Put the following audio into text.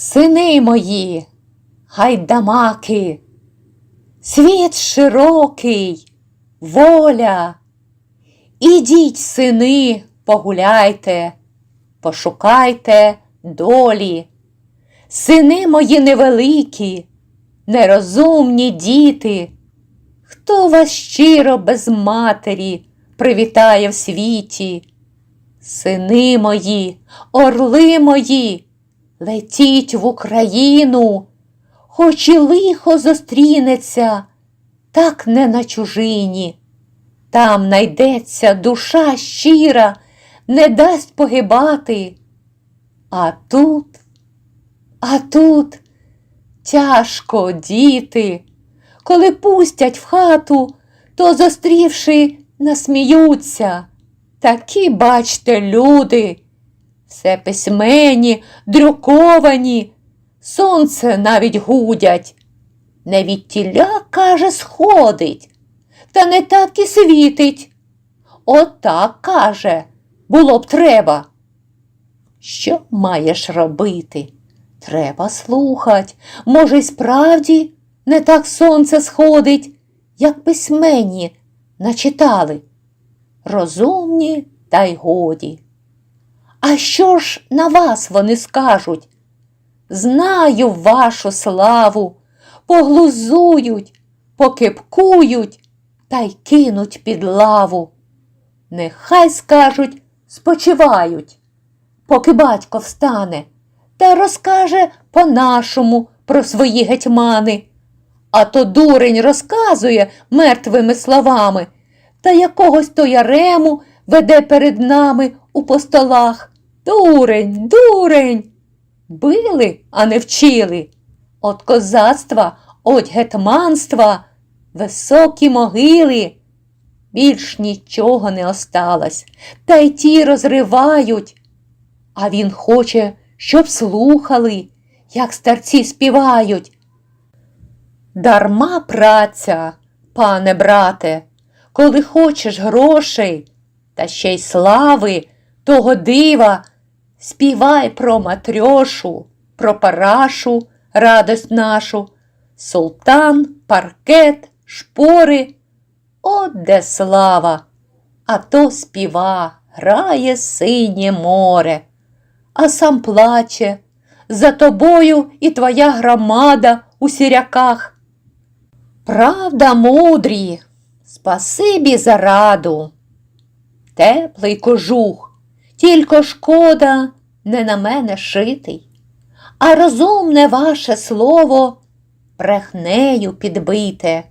Сини мої, гайдамаки, світ широкий, воля. Ідіть, сини, погуляйте, пошукайте долі. Сини мої невеликі, нерозумні діти, хто вас щиро без матері привітає в світі? Сини мої, орли мої, летіть в Україну, хоч і лихо зустрінеться, так не на чужині. Там найдеться душа щира, не дасть погибати. А тут, а тут тяжко діти, коли пустять в хату, то зустрівши, насміються. Такі, бачте, люди, все письменні, друковані, сонце навіть гудять. Не від тіля, каже, сходить, та не так і світить. Отак, каже, було б треба. Що маєш робити? Треба слухать. Може, й справді не так сонце сходить, як письменні начитали. Розумні та й годі. А що ж на вас вони скажуть? Знаю вашу славу, поглузують, покипкують та й кинуть під лаву. Нехай скажуть, спочивають, поки батько встане та розкаже по-нашому про свої гетьмани. А то дурень розказує мертвими словами, та якогось то ярему веде перед нами у постолах. Дурень, дурень. Били, а не вчили. От козацтва, от гетманства, високі могили. Більш нічого не осталось, та й ті розривають. А він хоче, щоб слухали, як старці співають. Дарма праця, пане брате, коли хочеш грошей, та ще й слави, того дива, співай про матрьошу, про парашу, радость нашу, султан, паркет, шпори. От де слава, а то співа, грає синє море, а сам плаче, за тобою і твоя громада у сіряках. Правда, мудрі, спасибі за раду. Теплий кожух, тільки шкода не на мене шитий, а розумне ваше слово брехнею підбите.